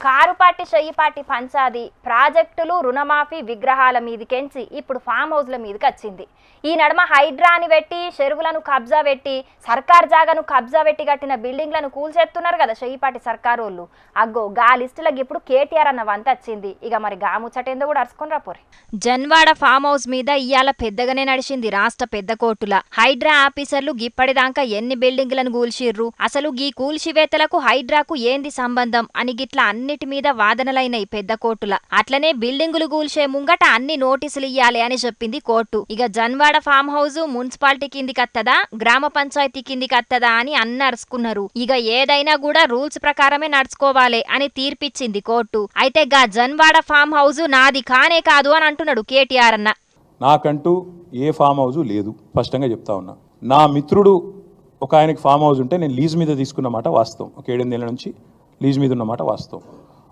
కారుపాటి చెయ్యిపాటి పంచాది ప్రాజెక్టులు రుణమాఫీ విగ్రహాల మీదికెంచి ఇప్పుడు ఫామ్ హౌస్ల మీదకి వచ్చింది ఈ నడుమ హైడ్రాని పెట్టి చెరువులను కబ్జా పెట్టి సర్కార్ జాగాను కబ్జా పెట్టి కట్టిన బిల్డింగ్లను కూల్చేస్తున్నారు కదా చెయ్యిపాటి సర్కారు వాళ్ళు అగ్గో గా లిస్టులకు ఇప్పుడు కేటీఆర్ అన్న వంత వచ్చింది. ఇక మరి గా ముచ్చటేందో కూడా అరుచుకుని రాపోరే జన్వాడ ఫామ్ హౌస్ మీద ఇయాల పెద్దగానే నడిచింది రాష్ట్ర పెద్ద కోర్టుల. హైడ్రా ఆఫీసర్లు గిప్పటిదాకా ఎన్ని బిల్డింగ్లను కూల్చిర్రు అసలు గీ కూల్చివేతలకు హైడ్రాకు ఏంది సంబంధం? అని గిట్ల అన్నిటి మీద వాదనలైనాయి పెద్ద కోర్టుల. అట్లనే బిల్డింగులు కూల్చే ముంగట అన్ని నోటీసులు ఇయ్యాలి అని చెప్పింది కోర్టు. ఇక జన్వాడ ఫామ్ హౌస్ మున్సిపాలిటీ కిందికి అత్తదా గ్రామ పంచాయతీ కిందికి అత్తదా అని అన్ని ఇక ఏదైనా కూడా రూల్స్ ప్రకారమే నడుచుకోవాలి అని తీర్పిచ్చింది కోర్టు. అయితే గా జన్వాడ ఫామ్ హౌస్ నాది కానే కాదు అని అంటున్నాడు కేటీఆర్ అన్న. నాకంటూ ఏ ఫామ్ హౌస్ లేదు స్పష్టంగా చెప్తా ఉన్నా. నా మిత్రుడు ఒక ఆయనకి ఫామ్ హౌస్ ఉంటే నేను లీజ్ మీద తీసుకున్నమాట వాస్తవం. ఒక ఏడెనిమిదేళ్ళ నుంచి లీజ్ మీద ఉన్నమాట వాస్తవం.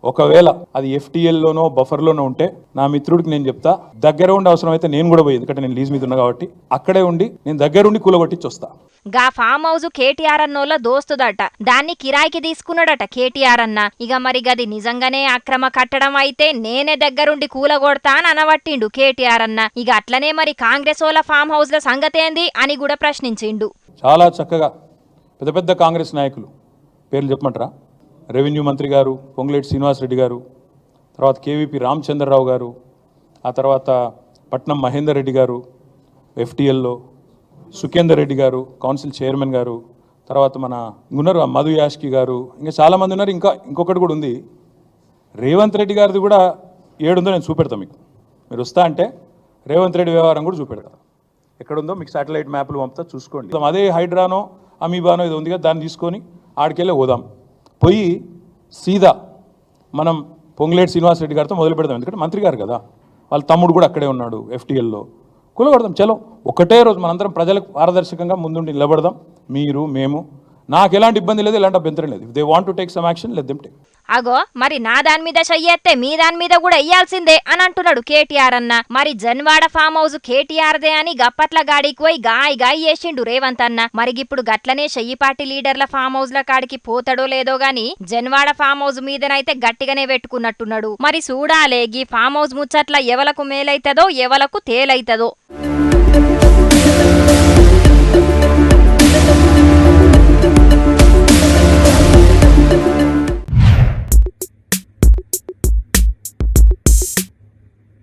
ఒకవేళ అది ఎఫ్టీఎల్లోనో బఫర్లోనో ఉంటే నా మిత్రుడికి నేను చెప్తా దగ్గర ఉండి అవసరం అయితే నేను కూడా పోయి ఎందుకంటే నేను లీజ్ మీద ఉన్నా కాబట్టి. అక్కడే ఉండి నేను దగ్గరుండి కూలగొట్టించి వస్తా. గా ఫామ్ హౌస్ కేటీఆర్ అన్నోళ్ళ దోస్తుదట. దాన్ని కిరాయికి తీసుకున్నాడట కేటీఆర్ అన్న. ఇక మరి గది నిజంగానే అక్రమ కట్టడం అయితే నేనే దగ్గరుండి కూలగొడతా అని అనవట్టిండు కేటీఆర్ అన్న. ఇక అట్లనే మరి కాంగ్రెస్ వాళ్ళ ఫామ్ హౌస్ల సంగతేంది అని కూడా ప్రశ్నించిండు. చాలా చక్కగా పెద్ద పెద్ద కాంగ్రెస్ నాయకులు పేర్లు చెప్పమంటారా? రెవెన్యూ మంత్రి గారు పొంగులేటి శ్రీనివాసరెడ్డి గారు తర్వాత కేవీపీ రామచంద్రరావు గారు ఆ తర్వాత పట్నం మహేందర్ రెడ్డి గారు ఎఫ్టీఎల్లో సుఖేందర్ రెడ్డి గారు కౌన్సిల్ చైర్మన్ గారు తర్వాత మన ఉన్నారు మధు యాష్కి గారు ఇంకా చాలామంది ఉన్నారు. ఇంకా ఇంకొకటి కూడా ఉంది. రేవంత్ రెడ్డి గారిది కూడా ఏడుందో నేను చూపెడతాను మీకు. మీరు వస్తా అంటే రేవంత్ రెడ్డి వ్యవహారం కూడా చూపెడతా. ఎక్కడుందో మీకు శాటిలైట్ మ్యాప్లు పంపుతా చూసుకోండి. అదే హైడ్రానో అమీబానో ఇది ఉంది కదా దాన్ని తీసుకొని ఆడికెళ్ళి పోదాం పోయి సీదా మనం పొంగులేటి శ్రీనివాసరెడ్డి గారితో మొదలు పెడదాం. ఎందుకంటే మంత్రి గారు కదా. వాళ్ళ తమ్ముడు కూడా అక్కడే ఉన్నాడు ఎఫ్టీఎల్లో. కూలగొడదాం చలో. ఒకటే రోజు మనందరం ప్రజలకు పారదర్శకంగా ముందుండి నిలబడదాం. మీరు మేము నాకు ఎలాంటి ఇబ్బంది లేదు ఎలాంటి అభ్యంతరం లేదు. They want to take some action let them take అగో మరి నా దాని మీద చెయ్యేస్తే మీ దాని మీద కూడా వెయ్యాల్సిందే అని అంటున్నాడు కేటీఆర్ అన్న. మరి జన్వాడ ఫామ్ హౌస్ కేటీఆర్దే అని గప్పట్ల గాడికి పోయి గాయ గాయ చేసిండు రేవంత్ అన్న. మరి ఇప్పుడు గట్లనే పార్టీ లీడర్ల ఫామ్ హౌస్ ల కాడికి పోతాడో లేదో గాని జన్వాడ ఫామ్ హౌస్ మీదనైతే గట్టిగానే పెట్టుకున్నట్టున్నాడు. మరి చూడాలే గీ ఫామ్ హౌస్ ముచ్చట్ల ఎవలకు మేలైతదో ఎవలకు తేలైతదో.